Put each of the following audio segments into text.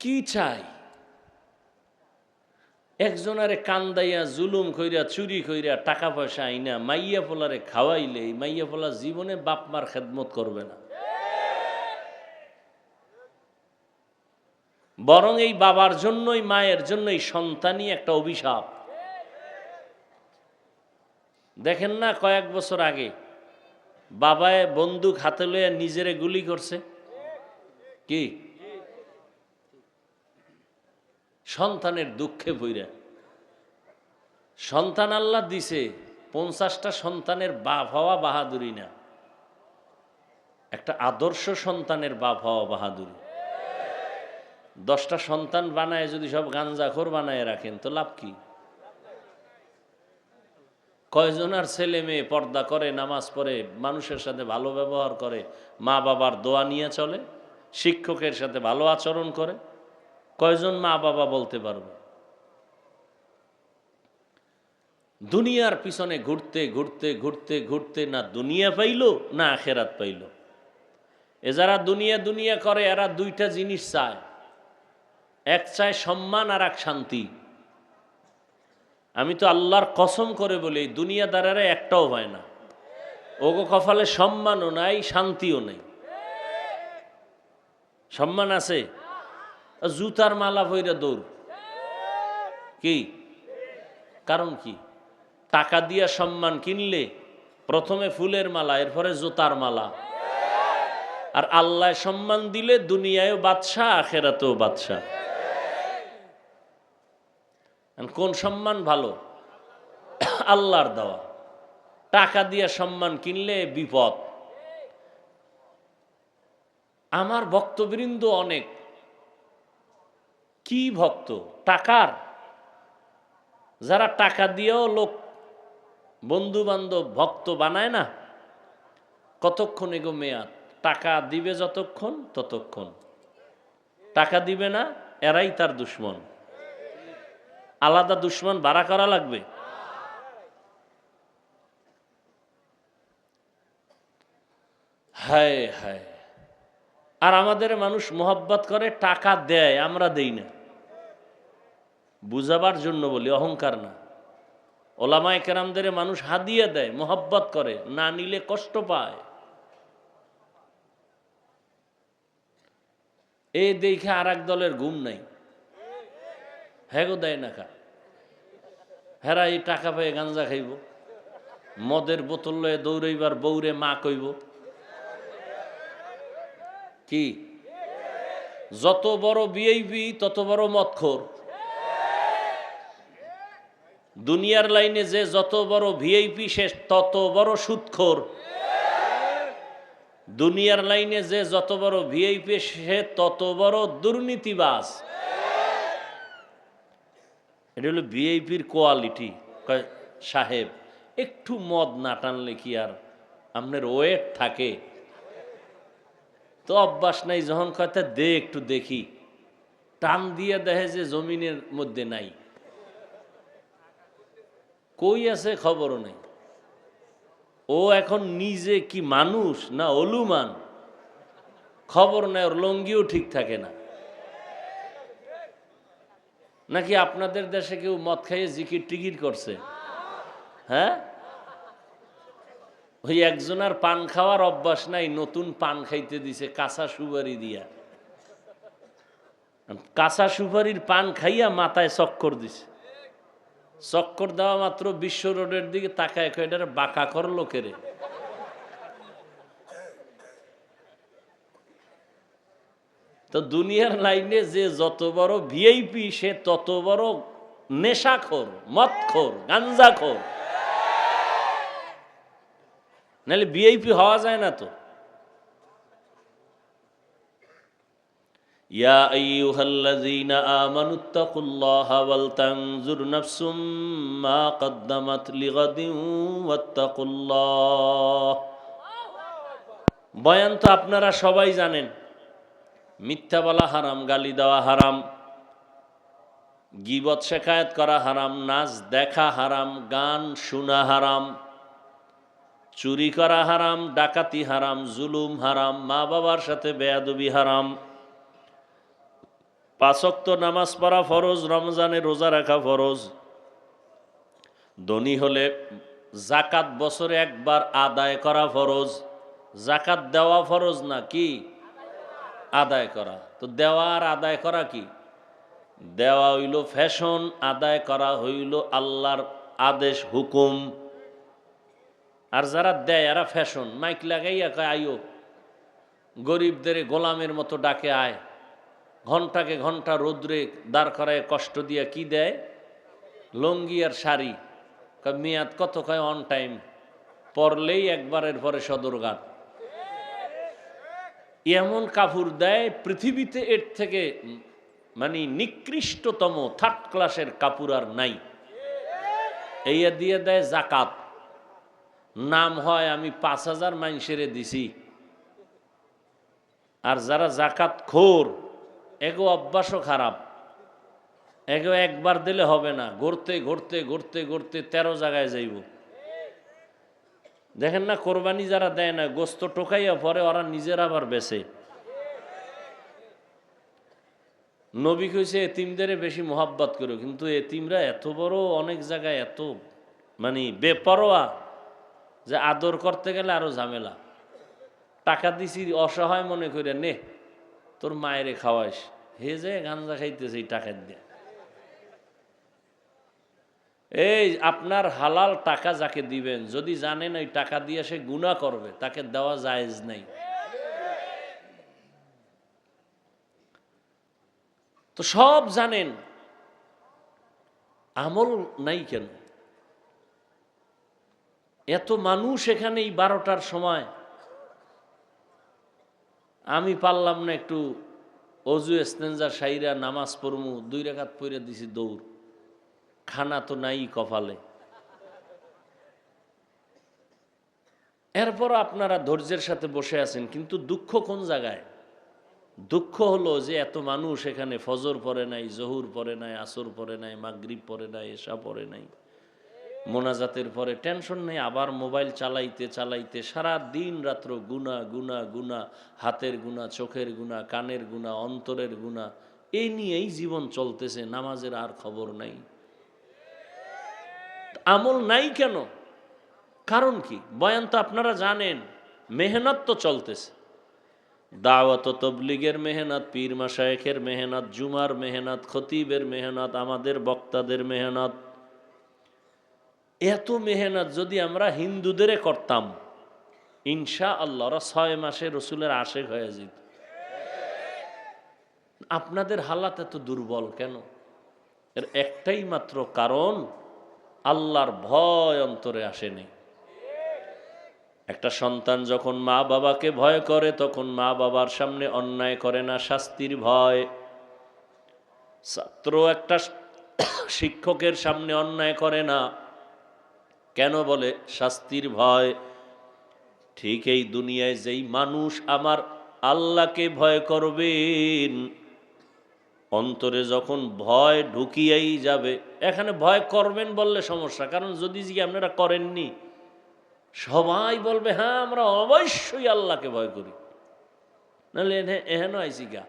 কি চাই? একজনারে কান্দাইয়া জুলুম কইরা, চুরি কইরা, টাকা পয়সা আইনা, মাইয়া পোলারে খাওয়াইলে মাইয়া পোলা জীবনে বাপ মার খেদমত করবে না। বরং এই বাবার জন্যই, মায়ের জন্যই সন্তানই একটা অভিশাপ। দেখেন না কয়েক বছর আগে, বাবায় বন্দুক হাতে লইয়া নিজেরে গুলি করছে? কি? সন্তানের দুঃখে ভইরা সন্তান আল্লাহ দিছে, পঞ্চাশটা সন্তানের বাপ হওয়া বাহাদুরি না। একটা আদর্শ সন্তানের বাপ হওয়া বাহাদুরি। দশটা সন্তান বানায় যদি সব গাঞ্জাখোর বানায় রাখেন, তো লাভ কি? কয়জনার ছেলে মেয়ে পর্দা করে, নামাজ পড়ে, মানুষের সাথে ভালো ব্যবহার করে মা বাবার দোয়া নিয়ে চলে, শিক্ষকের সাথে ভালো আচরণ করে? কয়জন মা বাবা বলতে পারবে? দুনিয়ার পিছনে ঘুরতে ঘুরতে ঘুরতে ঘুরতে না দুনিয়া পাইল, না আখেরাত পাইল। এ যারা দুনিয়া দুনিয়া করে, এরা দুইটা জিনিস চায়। এক চায় সম্মান, আর এক শান্তি। আমি তো আল্লাহর কসম করে বলি এই দুনিয়াদারেরা একটাও হয় না। ওগো কপালে সম্মানও নাই, শান্তিও নেই। সম্মান আছে? জুতার মালা ভৈরা দৌড়। কি? কারণ কি? টাকা দিয়া সম্মান কিনলে প্রথমে ফুলের মালা, এরপরে জুতার মালা। আর আল্লাহ সম্মান দিলে দুনিয়ায়ও বাদশাহ, আখেরাতেও বাদশাহ। কোন সম্মান ভালো? আল্লাহর দেওয়া। টাকা দিয়া সম্মান কিনলে বিপদ। আমার ভক্তবৃন্দ অনেক। কি ভক্ত? টাকার। যারা টাকা দিয়েও লোক বন্ধু বান্ধব ভক্ত বানায় না, কতক্ষণ এগো মেয়াদ টাকা দিবে যতক্ষণ, ততক্ষণ। টাকা দিবে না, এরাই তার দুশ্মন। আলাদা দুশ্মন বাড়া করা লাগবে। হায় হায়। আর আমাদের মানুষ মোহব্বত করে, টাকা দেয়, আমরা দেই না। বুঝাবার জন্য বলি, অহংকার না। ওলামায় কেরামদের মানুষ হাদিয়ে দেয়, মোহব্বত করে, না নিলে কষ্ট পায়। এ দেখে আর এক দলের ঘুম নাই। হ্যাগো দেয় না কা হেরা এই টাকা পেয়ে গাঞ্জা খাইব। মদের বোতল লয়ে দৌড়াইবার বৌরে মা কইব। কি? যত বড় বিআইপি তত বড় মদখোর। দুনিয়ার লাইনে যে যত বড় ভিআইপি সে তত বড় সুৎখোর দুনিয়ার লাইনে যে যত বড় ভিআইপি সে তত বড় দুর্নীতিবাজ। এটা হলো ভিআইপির কোয়ালিটি। সাহেব, একটু মদ না টানলে কি আর আপনার ওয়েট থাকে? তো অভ্যাস নাই, যখন কথা দে একটু দেখি। টান দিয়ে দেখে যে জমিনের মধ্যে নাই। কই আছে খবরও নেই। ও এখন নিজে কি মানুষ না অলুমান? খবর নেই, ওর লঙ্গিও ঠিক থাকে না। নাকি আপনাদের দেশে কেউ মদ খাইয়ে জিকির টিকির করছে? হ্যাঁ? ওই একজনের পান খাওয়ার অভ্যাস নাই, নতুন পান খাইতে দিছে, কাঁচা সুপারি দিয়া। কাঁচা সুপারির পান খাইয়া মাথায় চক্কর দিছে। চক্কর দেওয়া মাত্র বিশ্ব রোডের দিকে তাকায় এটার বাঁকা কর লোকেরে। তো দুনিয়ার লাইনে যে যত বড় ভিআইপি সে তত বড় নেশাখোর, মদখোর, গাঞ্জাখোর। নাহলে ভিআইপি হওয়া যায় না তো। يا أيها الذين آمنوا اتقوا الله ولتنظر نفس ما قدمت لغد واتقوا الله বয়ান তো আপনারা সবাই জানেন মিথ্যা বলা হারাম গালি দেওয়া হারাম গিবত শেখায়ত করা হারাম নাচ দেখা হারাম গান শোনা হারাম চুরি করা হারাম ডাকাতি হারাম জুলুম হারাম মা বাবার সাথে বেয়াদবি হারাম পাঁচক্ত নামাজ পড়া ফরজ, রমজানে রোজা রাখা ফরজ। ধনী হলে জাকাত বছরে একবার আদায় করা ফরজ। জাকাত দেওয়া ফরজ না কি? আদায় করা। তো দেওয়া আর আদায় করা কি? দেওয়া হইল ফ্যাশন, আদায় করা হইল আল্লাহর আদেশ, হুকুম। আর যারা দেয়, এরা ফ্যাশন। মাইক লাগাইয়া কয় আইও গরিবদের গোলামের মতো ডাকে আয়। ঘন্টাকে ঘণ্টা রোদ্রে দাঁড় করায় কষ্ট দিয়া কি দেয়? লঙ্গি আর শাড়ি। মেয়াদ কত কয়? অন টাইম পরলেই একবারের পরে সদরঘাট। এমন কাপড় দেয়, পৃথিবীতে এর থেকে মানে নিকৃষ্টতম থার্ড ক্লাসের কাপড় আর নাই। এইয়া দিয়ে দেয় জাকাত। নাম হয়, আমি পাঁচ হাজার মাইনসেরে দিছি। আর যারা জাকাত খোর এগো অভ্যাসও খারাপ। এগো একবার দিলে হবে না। ঘুরতে ঘুরতে ঘুরতে ঘুরতে তেরো জায়গায় যাইব। দেখেন না, কোরবানি যারা দেয় না, গোস্ত টোকাইয়া পরে ওরা নিজের আবার বেছে নবী কইছে এতিমদের বেশি মোহাব্বত করো। কিন্তু এতিমরা এত বড় অনেক জায়গায় এত মানে বেপরোয়া যে আদর করতে গেলে আরও ঝামেলা। টাকা দিছি, অসহায় মনে করে, নে। তোর মায়েরে খাওয়াইস হে যে গাঞ্জা খাইতেছে এই টাকা দিয়ে। এই আপনার হালাল টাকা যাকে দিবেন, যদি জানেন ওই টাকা দিয়ে সে গুণা করবে, তাকে দেওয়া জায়েজ নাই। তো সব জানেন, আমল নাই কেন? এত মানুষ এখানে এই বারোটার সময় আমি পারলাম না একটু অজু এস্তেঞ্জা সাইরা, নামাজ পড়মু, দুই রেখাত পইরা দিছি দৌড়। খানা তো নাই কপালে। এরপর আপনারা ধৈর্যের সাথে বসে আছেন, কিন্তু দুঃখ কোন জায়গায়? দুঃখ হলো যে এত মানুষ এখানে ফজর পড়ে নাই, জহুর পড়ে নাই, আসর পড়ে নাই, মাগরিব পড়ে নাই এসা পড়ে নাই। মোনাজাতের পরে টেনশন নেই, আবার মোবাইল চালাইতে চালাইতে সারা দিন রাত্র গুনা গুনা গুনা, হাতের গুনা, চোখের গুনা, কানের গুনা, অন্তরের গুনা, এই নিয়েই জীবন চলতেছে, নামাজের আর খবর নাই। আমল নাই কেন? কারণ কি? বয়ান তো আপনারা জানেন, মেহনত তো চলতেছে। দাওয়াত তবলিগের মেহনত, পীর মাসায়েখের মেহনত, জুমার মেহনত, খতিবের মেহনত, আমাদের বক্তাদের মেহনত এত মেহনত যদি আমরা হিন্দুদের করতাম ইনশা আল্লাহরা ছয় মাসে রসুলের আশেক হয়ে যেত। আপনাদের হালাত এত দুর্বল কেন? এর একটাই মাত্র কারণ, আল্লাহর ভয় অন্তরে আসেনি। একটা সন্তান যখন মা বাবাকে ভয় করে, তখন মা বাবার সামনে অন্যায় করে না, শাস্তির ভয়। ছাত্র একটা শিক্ষকের সামনে অন্যায় করে না। কেন বলে? শাস্তির ভয়। ঠিক এই দুনিয়ায় যেই মানুষ আমার আল্লাহকে ভয় করবেন, অন্তরে যখন ভয় ঢুকিয়াই যাবে, এখানে ভয় করবেন বললে সমস্যা। কারণ যদি যে আপনারা করেননি, সবাই বলবে হ্যাঁ আমরা অবশ্যই আল্লাহকে ভয় করি। নাহলে এহেন আইসি গা।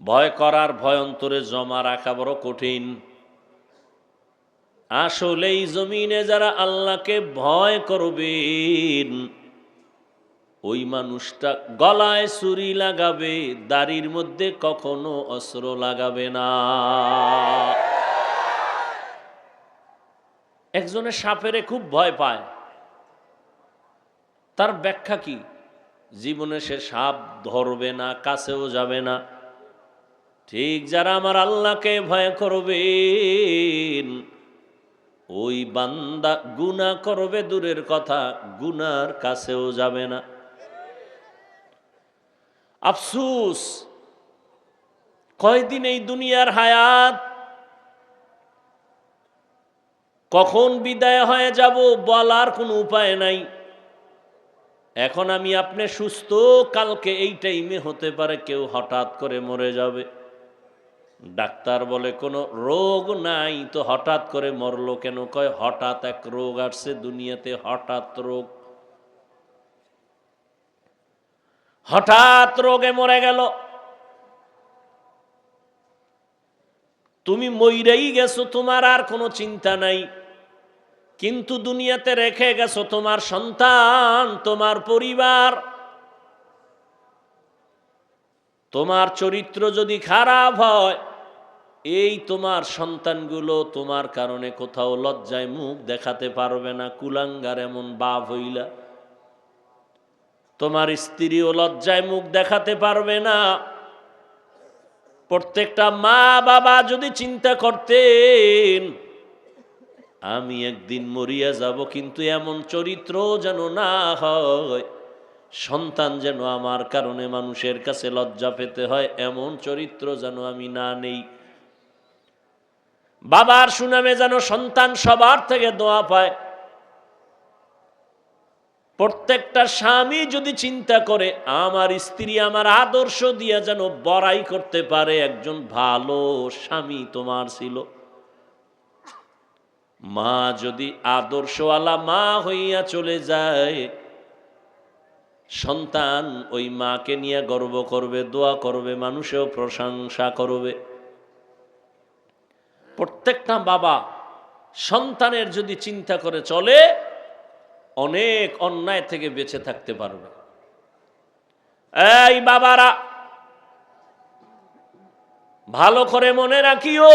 ভয় করার ভয় অন্তরে জমা রাখা বড় কঠিন। আসলেই জমিনে যারা আল্লাহকে ভয় করবেন, ওই মানুষটা গলায় ছুরি লাগাবে, দাড়ির মধ্যে কখনো অস্ত্র লাগাবে না। একজনের সাপেরে খুব ভয় পায়। তার ব্যাখ্যা কি? জীবনে সে সাপ ধরবে না, কাছেও যাবে না। ঠিক যারা আমার আল্লাহকে ভয় করবেন ওই বান্দা গুনা করবে দূরের কথা, গুনার কাছেও যাবে না। আফসুস, কয়দিন এই দুনিয়ার হায়াত? কখন বিদায় হয়ে যাব বলার কোনো উপায় নাই। এখন আমি আপনি সুস্থ, কালকে এই টাইমে হতে পারে কেউ হঠাৎ করে মরে যাবে। ডাক্তার বলে, কোনো রোগ নাই। তো হঠাৎ করে মরলো কেন? কয়, হঠাৎ এক রোগ আসছে দুনিয়াতে, হঠাৎ রোগ। হঠাৎ রোগে মরে গেল। তুমি মইরাই গেছো, তোমার আর কোনো চিন্তা নাই। কিন্তু দুনিয়াতে রেখে গেছো তোমার সন্তান, তোমার পরিবার। তোমার চরিত্র যদি খারাপ হয় এই তোমার সন্তানগুলো তোমার কারণে কোথাও লজ্জায় মুখ দেখাতে পারবে না, কুলাঙ্গার এমন বাপ হইলা। তোমার স্ত্রীও লজ্জায় মুখ দেখাতে পারবে না। প্রত্যেকটা মা বাবা যদি চিন্তা করতেন, আমি একদিন মরিয়া যাব, কিন্তু এমন চরিত্র যেন না হয়। সন্তান যেন আমার কারণে মানুষের কাছে লজ্জা পেতে হয়, এমন চরিত্র যেন আমি না নেই। বাবার সুনামে যেন সন্তান সবার থেকে দোয়া পায়। প্রত্যেকটা স্বামী যদি চিন্তা করে, আমার স্ত্রী আমার আদর্শ দিয়া যেন বড়াই করতে পারে, একজন ভালো স্বামী তোমার ছিল। মা যদি আদর্শওয়ালা মা হইয়া চলে যায়, সন্তান ওই মাকে নিয়ে গর্ব করবে, দোয়া করবে, মানুষেও প্রশংসা করবে। প্রত্যেকটা বাবা সন্তানের যদি চিন্তা করে চলে, অনেক অন্যায় থেকে বেঁচে থাকতে পারবে। এই বাবারা, ভালো করে মনে রাখিও,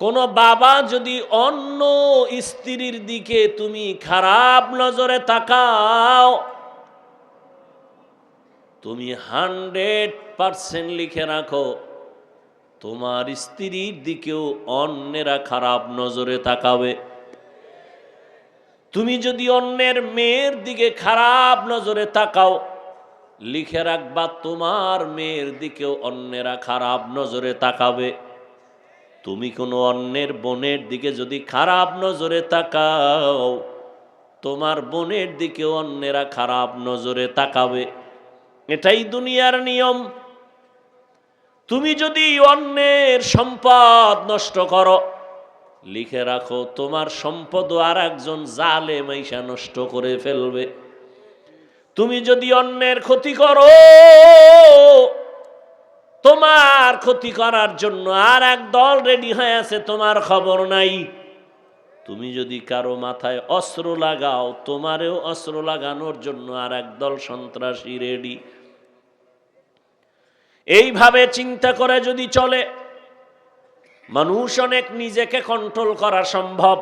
কোন বাবা যদি অন্য স্ত্রীর দিকে তুমি খারাপ নজরে তাকাও, তুমি হান্ড্রেড পার্সেন্ট লিখে রাখো তোমার স্ত্রীর দিকেও অন্যেরা খারাপ নজরে তাকাবে। তুমি যদি অন্যের মেয়ের দিকে খারাপ নজরে তাকাও, লিখে রাখবা তোমার মেয়ের দিকেও অন্যেরা খারাপ নজরে তাকাবে। তুমি কোনো অন্যের বোনের দিকে যদি খারাপ নজরে তাকাও, তোমার বোনের দিকেও অন্যেরা খারাপ নজরে তাকাবে। এটাই দুনিয়ার নিয়ম। তুমি যদি অন্যের সম্পদ নষ্ট করো, লিখে রাখো, তোমার সম্পদ আর একজন জালে মাইশা নষ্ট করে ফেলবে। তুমি যদি অন্যের ক্ষতি করো, তোমার ক্ষতি করার জন্য আর এক দল রেডি হয়ে আছে, তোমার খবর নাই। তুমি যদি কারও মাথায় অস্ত্র লাগাও, তোমারেও অস্ত্র লাগানোর জন্য আর এক দল সন্ত্রাসী রেডি। এইভাবে চিন্তা করে যদি চলে মানুষ অনেক নিজেকে কন্ট্রোল করা সম্ভব।